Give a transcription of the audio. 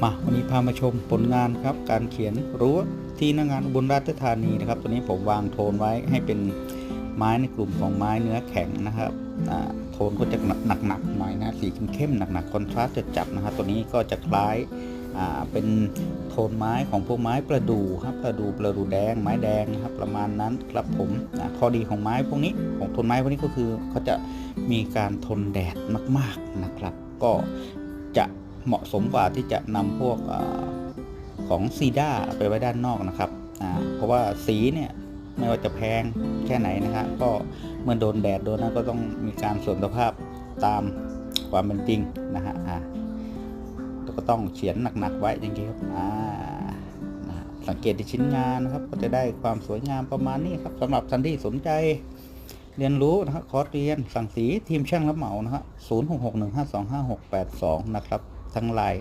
มาวันนี้พามาชมผลงานครับ การเขียนรั้วที่หนางงานบุญราชธานีนะครับ ตัวนี้ผมวางโทนไว้ให้เป็นไม้ในกลุ่มของไม้เนื้อแข็งนะครับโทนก็จะหนักๆหน่อยนะสีเข้มๆหนักๆคอนทราสต์จัดนะครับตัวนี้ก็จะคล้ายาเป็นโทนไม้ของพวกไม้ประดู่ครับประดู่ประดู่แดง ไม้แดงนะครับประมาณนั้นครับผมข้อดีของไม้พวกนี้ของโทนไม้พวกนี้ก็คือเขาจะมีการทนแดดมาก ๆนะครับ ก็จะ เหมาะสมกว่าที่จะนำพวกอของซีด้าไปไว้ด้านนอกนะครับ เพราะว่าสีเนี่ยไม่ว่าจะแพงแค่ไหนนะครับก็เมื่อโดนแดดโดนนั้นก็ต้องมีการเสริมสภาพตามความเป็นจริงนะฮะอ่าแล้วก็ต้องเขียนหนักๆไว้จริงๆครับอ่าสังเกตที่ชิ้นงานนะครับ ก็จะได้ความสวยงามประมาณนี้ครับสำหรับท่านที่สนใจเรียนรู้นะครับคอร์สเรียนสั่งสีทีมช่างรับเหมานะฮะ0 6 6 1 5 2 5 6 8 2นะครับ ทั้งหลาย